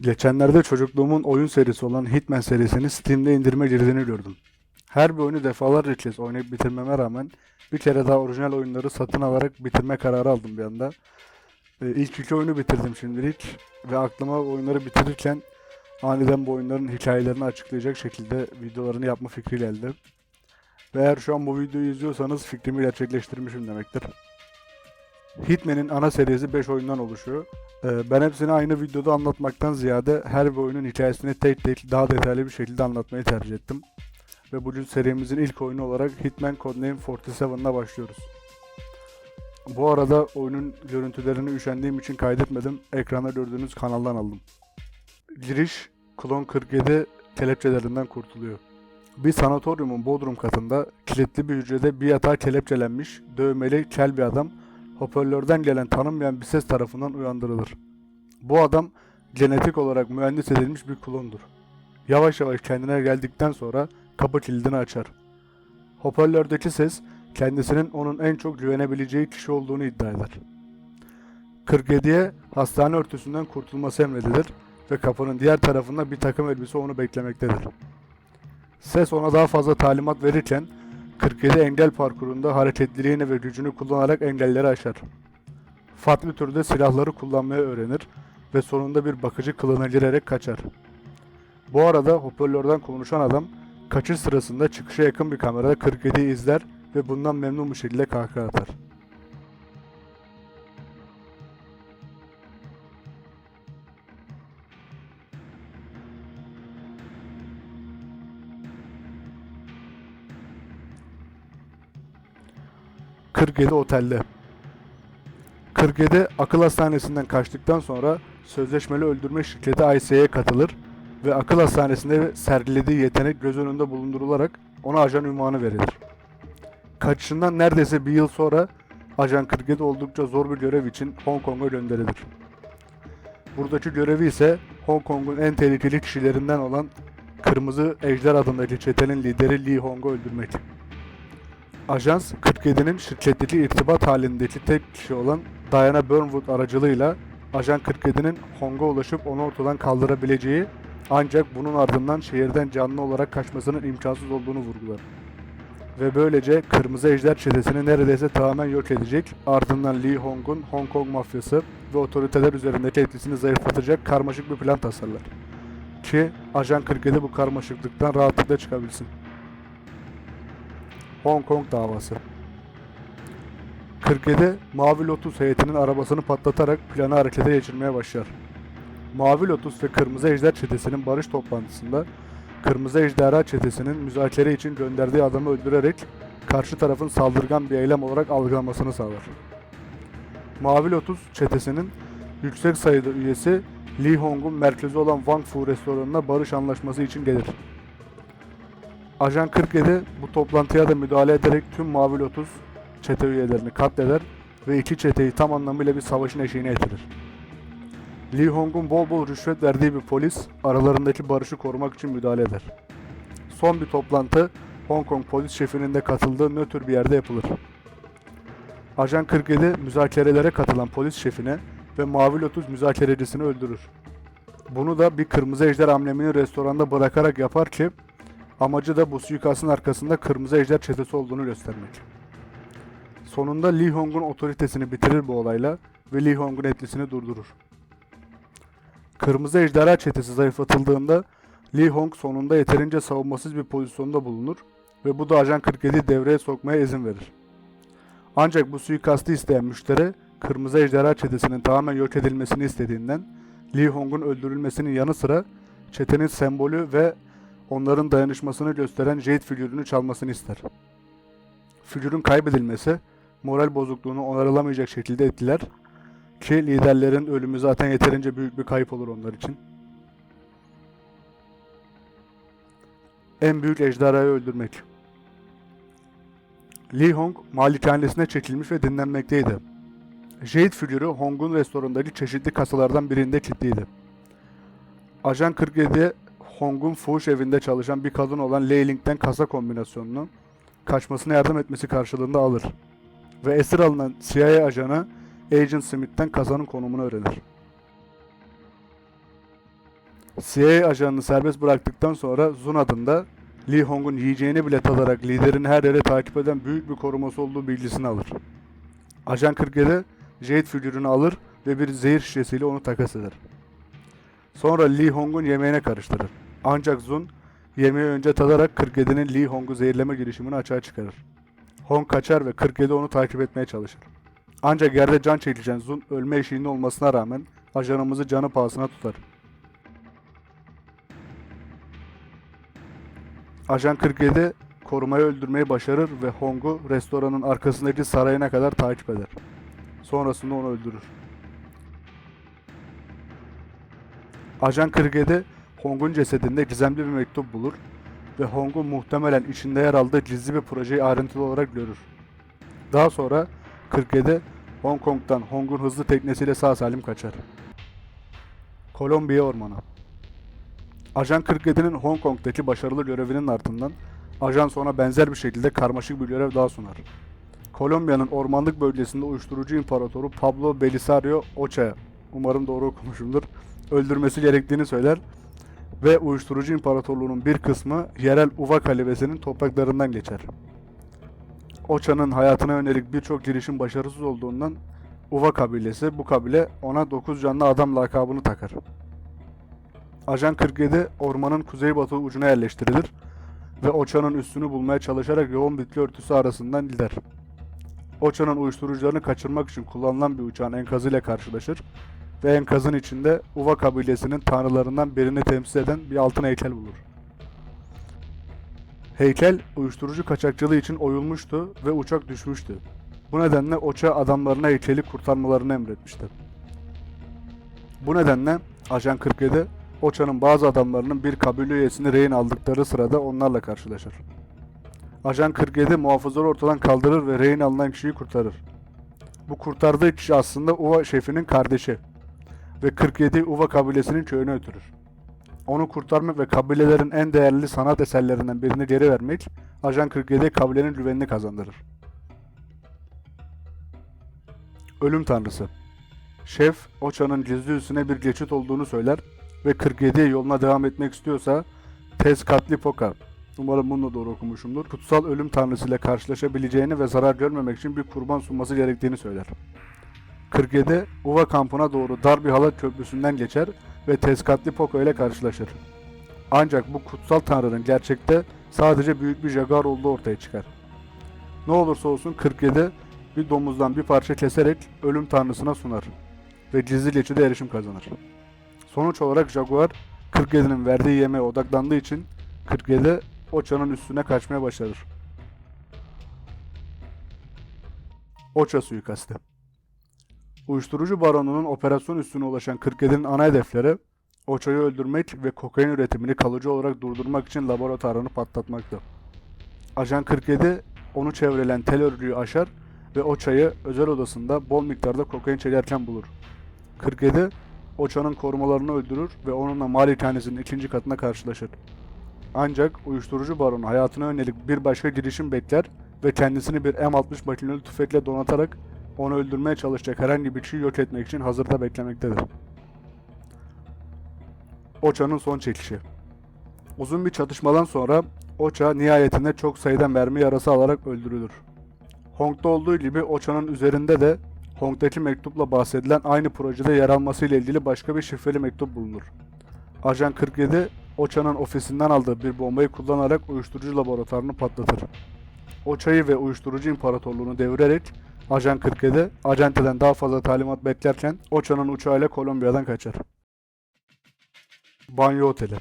Geçenlerde çocukluğumun oyun serisi olan Hitman serisini Steam'de indirime girdiğini gördüm. Her bir oyunu defalarca kez oynayıp bitirmeme rağmen bir kere daha orijinal oyunları satın alarak bitirme kararı aldım bir anda. Ee, ilk iki oyunu bitirdim şimdilik ve aklıma oyunları bitirirken aniden bu oyunların hikayelerini açıklayacak şekilde videolarını yapma fikri geldi. Ve eğer şu an bu videoyu izliyorsanız fikrimi gerçekleştirmişim demektir. Hitman'in ana serisi 5 oyundan oluşuyor. Ee, Ben hepsini aynı videoda anlatmaktan ziyade her bir oyunun hikayesini tek tek daha detaylı bir şekilde anlatmayı tercih ettim. Ve bugün serimizin ilk oyunu olarak Hitman Codename 47'la başlıyoruz. Bu arada oyunun görüntülerini üşendiğim için kaydetmedim. Ekranda gördüğünüz kanaldan aldım. Giriş Klon 47 kelepçelerinden kurtuluyor. Bir sanatoryumun bodrum katında kilitli bir hücrede bir yatağa kelepçelenmiş, dövmeli, kel bir adam hoparlörden gelen tanınmayan bir ses tarafından uyandırılır. Bu adam genetik olarak mühendis edilmiş bir klondur. Yavaş yavaş kendine geldikten sonra kapı kilidini açar. Hoparlördeki ses kendisinin onun en çok güvenebileceği kişi olduğunu iddia eder. 47'ye hastane örtüsünden kurtulması emredilir ve kapının diğer tarafında bir takım elbise onu beklemektedir. Ses ona daha fazla talimat verirken 47 engel parkurunda hareketliliğini ve gücünü kullanarak engelleri aşar. Farklı türde silahları kullanmayı öğrenir ve sonunda bir bakıcı kılığına girerek kaçar. Bu arada hoparlörden konuşan adam kaçış sırasında çıkışa yakın bir kamerada 47'yi izler ve bundan memnun bir şekilde kahkaha atar. ...47 otelde. 47 akıl hastanesinden kaçtıktan sonra sözleşmeli öldürme şirketi IC'ye katılır ve akıl hastanesinde sergilediği yetenek göz önünde bulundurularak ona ajan ünvanı verilir. Kaçışından neredeyse bir yıl sonra Ajan 47 oldukça zor bir görev için Hong Kong'a gönderilir. Buradaki görevi ise Hong Kong'un en tehlikeli kişilerinden olan Kırmızı Ejder adındaki çetenin lideri Lee Hong'u öldürmek. Ajans 47'nin şirketteki irtibat halindeki tek kişi olan Diana Burnwood aracılığıyla Ajan 47'nin Hong'a ulaşıp onu ortadan kaldırabileceği ancak bunun ardından şehirden canlı olarak kaçmasının imkansız olduğunu vurgular. Ve böylece Kırmızı Ejder çetesini neredeyse tamamen yok edecek, ardından Lee Hong'un Hong Kong mafyası ve otoriteler üzerindeki etkisini zayıflatacak karmaşık bir plan tasarlar. Ki Ajan 47 bu karmaşıklıktan rahatlıkla çıkabilsin. Hong Kong davası. 47 Mavi Lotus heyetinin arabasını patlatarak planı harekete geçirmeye başlar. Mavi Lotus ve Kırmızı Ejder çetesinin barış toplantısında Kırmızı Ejderha çetesinin müzakere için gönderdiği adamı öldürerek karşı tarafın saldırgan bir eylem olarak algılamasını sağlar. Mavi Lotus çetesinin yüksek sayıda üyesi Lee Hong'un merkezi olan Wang Fu restoranına barış anlaşması için gelir. Ajan 47 bu toplantıya da müdahale ederek tüm Mavi Lotus çete üyelerini katleder ve iki çeteyi tam anlamıyla bir savaşın eşiğine getirir. Lee Hong'un bol bol rüşvet verdiği bir polis aralarındaki barışı korumak için müdahale eder. Son bir toplantı Hong Kong polis şefinin de katıldığı nötr bir yerde yapılır. Ajan 47 müzakerelere katılan polis şefine ve Mavi Lotus müzakerecisini öldürür. Bunu da bir kırmızı ejder amblemini restoranda bırakarak yapar ki amacı da bu suikastın arkasında kırmızı ejder çetesi olduğunu göstermek. Sonunda Lee Hong'un otoritesini bitirir bu olayla ve Lee Hong'un etkisini durdurur. Kırmızı Ejderha çetesi zayıflatıldığında Lee Hong sonunda yeterince savunmasız bir pozisyonda bulunur ve bu da Ajan 47'yi devreye sokmaya izin verir. Ancak bu suikastı isteyen müşteri Kırmızı Ejderha çetesinin tamamen yok edilmesini istediğinden Lee Hong'un öldürülmesinin yanı sıra çetenin sembolü ve onların dayanışmasını gösteren Jade figürünü çalmasını ister. Figürün kaybedilmesi moral bozukluğunu onarılamayacak şekilde etkiler ki liderlerin ölümü zaten yeterince büyük bir kayıp olur onlar için. En büyük ejderhayı öldürmek. Lee Hong malikanesine çekilmiş ve dinlenmekteydi. Jade figürü Hong'un restorandaki çeşitli kasalardan birinde kilitliydi. Ajan 47 Hong'un fuhuş evinde çalışan bir kadın olan Lei Ling'den kasa kombinasyonunu kaçmasına yardım etmesi karşılığında alır. Ve esir alınan CIA ajanı Agent Smith'ten kazanın konumunu öğrenir. CIA ajanını serbest bıraktıktan sonra Zun adında Lee Hong'un yiyeceğini bile tadarak liderini her yere takip eden büyük bir koruması olduğu bilgisini alır. Ajan 47 Jade figürünü alır ve bir zehir şişesiyle onu takas eder. Sonra Lee Hong'un yemeğine karıştırır. Ancak Zun yemeği önce tadarak 47'nin Lee Hong'u zehirleme girişimini açığa çıkarır. Hong kaçar ve 47 onu takip etmeye çalışır. Ancak yerde can çekişen Zun ölme eşiğinde olmasına rağmen ajanımızı canı pahasına tutar. Ajan 47 korumayı öldürmeyi başarır ve Hong'u restoranın arkasındaki sarayına kadar takip eder. Sonrasında onu öldürür. Ajan 47 Hong'un cesedinde gizemli bir mektup bulur ve Hong'un muhtemelen içinde yer aldığı gizli bir projeyi ayrıntılı olarak görür. Daha sonra 47 Hong Kong'dan Hong'un hızlı teknesiyle sağ salim kaçar. Kolombiya Ormanı Ajan 47'nin Hong Kong'daki başarılı görevinin ardından ajan sonra benzer bir şekilde karmaşık bir görev daha sunar. Kolombiya'nın ormanlık bölgesinde uyuşturucu imparatoru Pablo Belisario Ocha, umarım doğru okumuşumdur, öldürmesi gerektiğini söyler ve uyuşturucu imparatorluğunun bir kısmı yerel Uva kalibesinin topraklarından geçer. Ocha'nın hayatına yönelik birçok girişim başarısız olduğundan Uva kabilesi bu kabile ona 9 canlı adam lakabını takar. Ajan 47 ormanın kuzeybatı ucuna yerleştirilir ve Ocha'nın üstünü bulmaya çalışarak yoğun bitki örtüsü arasından gider. Ocha'nın uyuşturucularını kaçırmak için kullanılan bir uçağın enkazıyla karşılaşır ve enkazın içinde Uva kabilesinin tanrılarından birini temsil eden bir altın heykel bulur. Heykel uyuşturucu kaçakçılığı için oyulmuştu ve uçak düşmüştü. Bu nedenle Oça adamlarına heykeli kurtarmalarını emretmişti. Bu nedenle Ajan 47 Ocha'nın bazı adamlarının bir kabile üyesini rehin aldıkları sırada onlarla karşılaşır. Ajan 47 muhafızları ortadan kaldırır ve rehin alınan kişiyi kurtarır. Bu kurtardığı kişi aslında Uva şefinin kardeşi ve 47 Uva kabilesinin köyüne götürür. Onu kurtarmak ve kabilelerin en değerli sanat eserlerinden birini geri vermek, Ajan 47 kabilenin güvenini kazandırır. Ölüm Tanrısı Şef, Ocha'nın gizli üssüne bir geçit olduğunu söyler ve 47'ye yoluna devam etmek istiyorsa Tezcatlipoca, umarım bunu doğru okumuşumdur, kutsal ölüm tanrısıyla karşılaşabileceğini ve zarar görmemek için bir kurban sunması gerektiğini söyler. 47, Uva kampına doğru dar bir halat köprüsünden geçer ve Tezcatlipoca ile karşılaşır. Ancak bu kutsal tanrının gerçekte sadece büyük bir jaguar olduğu ortaya çıkar. Ne olursa olsun 47 bir domuzdan bir parça keserek ölüm tanrısına sunar ve gizli geçide erişim kazanır. Sonuç olarak Jaguar 47'nin verdiği yemeğe odaklandığı için 47 Ocha'nın üstüne kaçmaya başarır. Ocha suikastı. Uyuşturucu baronunun operasyon üstüne ulaşan 47'nin ana hedefleri Ocha'yı öldürmek ve kokain üretimini kalıcı olarak durdurmak için laboratuvarını patlatmaktı. Ajan 47 onu çevrelen tel örgüyü aşar ve Ocha'yı özel odasında bol miktarda kokain çekerken bulur. 47 Ocha'nın korumalarını öldürür ve onunla malikanesinin ikinci katına karşılaşır. Ancak uyuşturucu baronu hayatına yönelik bir başka girişim bekler ve kendisini bir M60 makineli tüfekle donatarak onu öldürmeye çalışacak herhangi bir kişiyi yok etmek için hazırda beklemektedir. Ocha'nın son çekişi Uzun bir çatışmadan sonra Ocha nihayetinde çok sayıda mermi yarası alarak öldürülür. Hong'da olduğu gibi Ocha'nın üzerinde de Hong'daki mektupla bahsedilen aynı projede yer alması ile ilgili başka bir şifreli mektup bulunur. Ajan 47, Ocha'nın ofisinden aldığı bir bombayı kullanarak uyuşturucu laboratuvarını patlatır. Ocha'yı ve uyuşturucu imparatorluğunu devirerek Ajan 47, acenteden daha fazla talimat beklerken Ocha'nın uçağıyla Kolombiya'dan kaçar. Banyo Oteli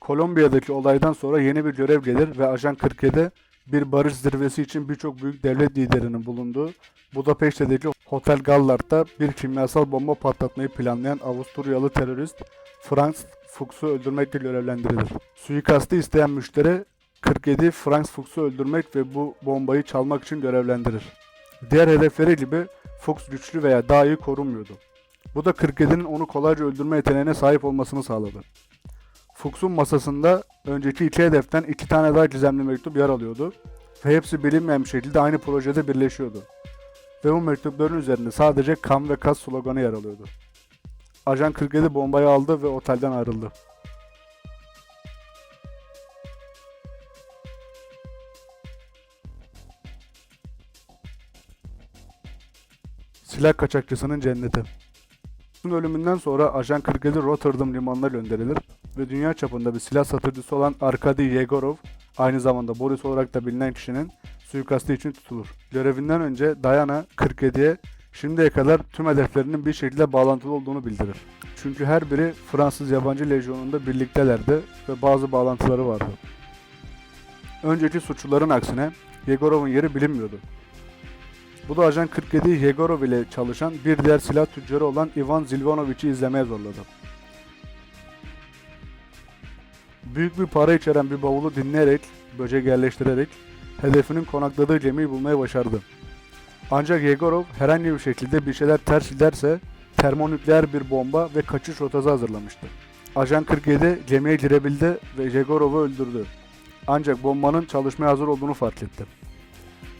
Kolombiya'daki olaydan sonra yeni bir görev gelir ve Ajan 47 bir barış zirvesi için birçok büyük devlet liderinin bulunduğu Budapeşte'deki Hotel Gallard'da bir kimyasal bomba patlatmayı planlayan Avusturyalı terörist Franz Fuchs'u öldürmekle görevlendirilir. Suikastı isteyen müşteri 47 Franz Fuchs'u öldürmek ve bu bombayı çalmak için görevlendirir. Diğer hedefleri gibi Fuchs güçlü veya daha iyi korunmuyordu. Bu da 47'nin onu kolayca öldürme yeteneğine sahip olmasını sağladı. Fuchs'un masasında önceki iki hedeften iki tane daha gizemli mektup yer alıyordu ve hepsi bilinmeyen bir şekilde aynı projede birleşiyordu. Ve bu mektupların üzerinde sadece kan ve kas sloganı yer alıyordu. Ajan 47 bombayı aldı ve otelden ayrıldı. Silah kaçakçısının cenneti. Onun ölümünden sonra Ajan 47 Rotterdam limanına gönderilir ve dünya çapında bir silah satıcısı olan Arkady Yegorov, aynı zamanda Boris olarak da bilinen kişinin suikastı için tutulur. Görevinden önce Diana 47'ye şimdiye kadar tüm hedeflerinin bir şekilde bağlantılı olduğunu bildirir. Çünkü her biri Fransız yabancı lejyonunda birliktelerdi ve bazı bağlantıları vardı. Önceki suçluların aksine Yegorov'un yeri bilinmiyordu. Bu da Ajan 47 Yegorov ile çalışan bir diğer silah tüccarı olan Ivan Zilvanovic'i izlemeye zorladı. Büyük bir para içeren bir bavulu dinleyerek, böcek yerleştirerek hedefinin konakladığı gemiyi bulmayı başardı. Ancak Yegorov herhangi bir şekilde bir şeyler ters giderse termonükleer bir bomba ve kaçış rotası hazırlamıştı. Ajan 47 gemiye girebildi ve Yegorov'u öldürdü. Ancak bombanın çalışmaya hazır olduğunu fark etti.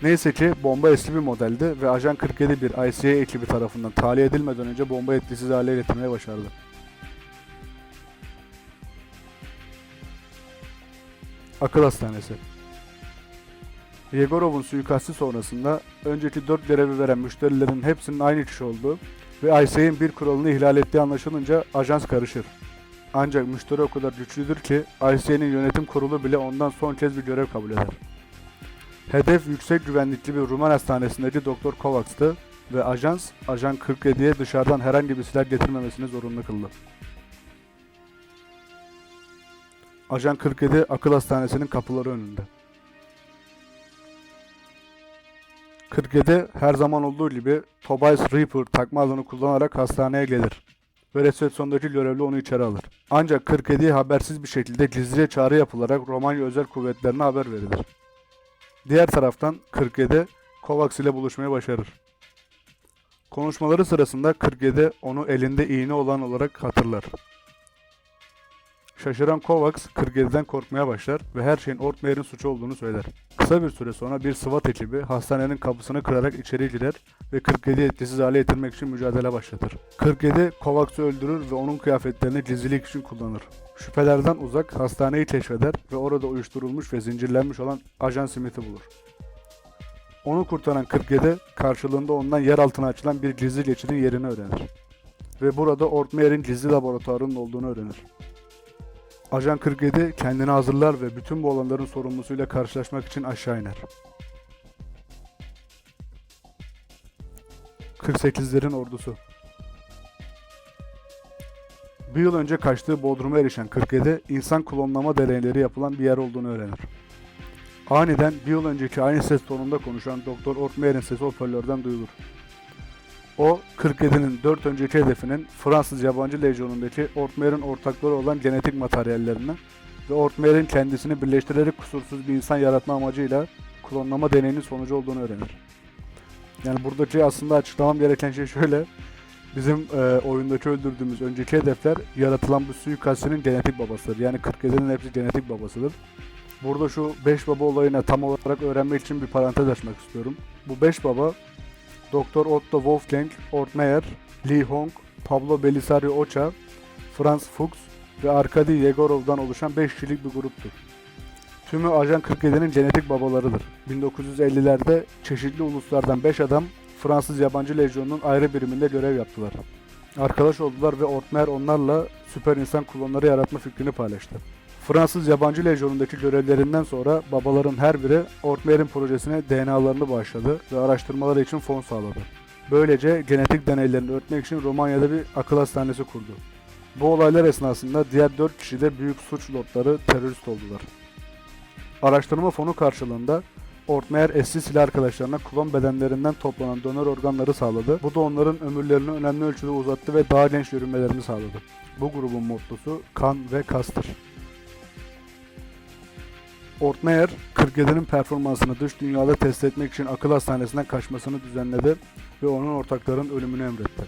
Neyse ki bomba eski bir modeldi ve Ajan 47 bir ICA ekibi tarafından tahliye edilmeden önce bomba etkisiz hale getirmeyi başardı. Akıl Hastanesi Yegorov'un suikasti sonrasında önceki 4 görevi veren müşterilerin hepsinin aynı kişi olduğu ve ICA'nin bir kuralını ihlal ettiği anlaşılınca ajans karışır. Ancak müşteri o kadar güçlüdür ki ICA'nin yönetim kurulu bile ondan son kez bir görev kabul eder. Hedef yüksek güvenlikli bir Rumen hastanesindeki Doktor Kovacs'tı ve ajans, Ajan 47'ye dışarıdan herhangi bir silah getirmemesini zorunlu kıldı. Ajan 47 akıl hastanesinin kapıları önünde. 47 her zaman olduğu gibi Tobias Reaper takma adını kullanarak hastaneye gelir ve resepsiyondaki görevli onu içeri alır. Ancak 47'ye habersiz bir şekilde gizlice çağrı yapılarak Romanya özel kuvvetlerine haber verilir. Diğer taraftan 47 Kovacs ile buluşmaya başarır. Konuşmaları sırasında 47 onu elinde iğne olan olarak hatırlar. Şaşıran Kovacs 47'den korkmaya başlar ve her şeyin Ortmeyer'in suçu olduğunu söyler. Kısa bir süre sonra bir SWAT ekibi hastanenin kapısını kırarak içeri girer ve 47'yi etkisiz hale getirmek için mücadele başlatır. 47 Kovacs'ı öldürür ve onun kıyafetlerini gizlilik için kullanır. Şüphelerden uzak hastaneyi keşfeder ve orada uyuşturulmuş ve zincirlenmiş olan Ajan Smith'i bulur. Onu kurtaran 47 karşılığında ondan yer altına açılan bir gizli geçidin yerini öğrenir. Ve burada Ortmeyer'in gizli laboratuvarının olduğunu öğrenir. Ajan 47 kendini hazırlar ve bütün bu olanların sorumlusuyla karşılaşmak için aşağı iner. 48'lerin ordusu Bir yıl önce kaçtığı Bodrum'a erişen 47, insan klonlama deneyleri yapılan bir yer olduğunu öğrenir. Aniden bir yıl önceki aynı ses tonunda konuşan Doktor Ortmeyer'in sesi hoparlörden duyulur. O, 47'nin 4 önceki hedefinin Fransız yabancı lejyonundaki Ortmeyer'in ortakları olan genetik materyallerini ve Ortmeyer'in kendisini birleştirerek kusursuz bir insan yaratma amacıyla klonlama deneyinin sonucu olduğunu öğrenir. Yani buradaki aslında açıklamam gereken şey şöyle. Bizim e, oyundaki öldürdüğümüz önceki hedefler yaratılan bu suikastinin genetik babasıdır. Yani 47'nin hepsi genetik babasıdır. Burada şu 5 baba olayına tam olarak öğrenmek için bir parantez açmak istiyorum. Bu 5 baba Dr. Otto Wolfgang Ortmeyer, Li Hong, Pablo Belisario Ocha, Franz Fuchs ve Arkady Yegorov'dan oluşan 5 kişilik bir gruptur. Tümü Ajan 47'nin genetik babalarıdır. 1950'lerde çeşitli uluslardan 5 adam Fransız Yabancı Lejyonu'nun ayrı biriminde görev yaptılar. Arkadaş oldular ve Ortmeyer onlarla süper insan klonları yaratma fikrini paylaştı. Fransız Yabancı Lejyonu'ndaki görevlerinden sonra babaların her biri Ortmeyer'in projesine DNA'larını bağışladı ve araştırmaları için fon sağladı. Böylece genetik deneylerini örtmek için Romanya'da bir akıl hastanesi kurdu. Bu olaylar esnasında diğer 4 kişi de büyük suç lordları terörist oldular. Araştırma fonu karşılığında Ortmeyer eski silah arkadaşlarına klon bedenlerinden toplanan donör organları sağladı. Bu da onların ömürlerini önemli ölçüde uzattı ve daha genç yürümelerini sağladı. Bu grubun mottosu kan ve kastır. Ortmeyer, 47'nin performansını dış dünyada test etmek için akıl hastanesinden kaçmasını düzenledi ve onun ortakların ölümünü emretti.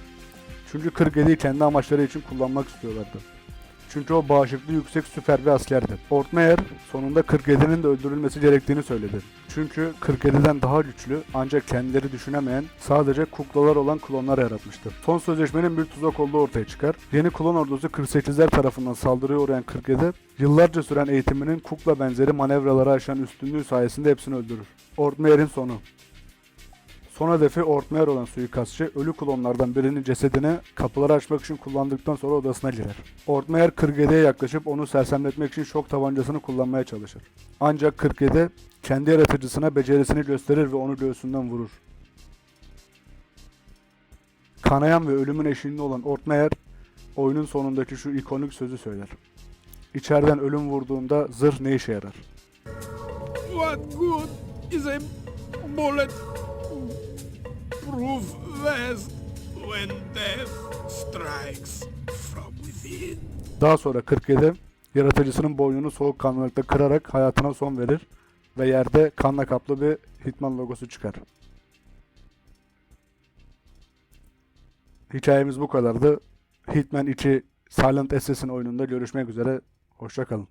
Çünkü 47'yi kendi amaçları için kullanmak istiyorlardı. Çünkü o bağışıklığı yüksek süper bir askerdi. Ortmeyer sonunda 47'nin de öldürülmesi gerektiğini söyledi. Çünkü 47'den daha güçlü ancak kendileri düşünemeyen sadece kuklalar olan klonlar yaratmıştır. Son sözleşmenin bir tuzak olduğu ortaya çıkar. Yeni klon ordusu 48'ler tarafından saldırıya uğrayan 47, yıllarca süren eğitiminin kukla benzeri manevraları aşan üstünlüğü sayesinde hepsini öldürür. Ortmeyer'in sonu Son hedefi Ortmeyer olan suikastçı ölü klonlardan birinin cesedini kapıları açmak için kullandıktan sonra odasına girer. Ortmeyer 47'ye yaklaşıp onu sersemletmek için şok tabancasını kullanmaya çalışır. Ancak 47 kendi yaratıcısına becerisini gösterir ve onu göğsünden vurur. Kanayan ve ölümün eşiğinde olan Ortmeyer oyunun sonundaki şu ikonik sözü söyler. İçeriden ölüm vurduğunda zırh ne işe yarar? What good is a bullet proof vest when death strikes from within? Daha sonra 47 yaratıcısının boynunu soğukkanlılıkla kırarak hayatına son verir ve yerde kanla kaplı bir Hitman logosu çıkar. Hikayemiz bu kadardı. Hitman 2 Silent Assassin oyununda görüşmek üzere. Hoşçakalın.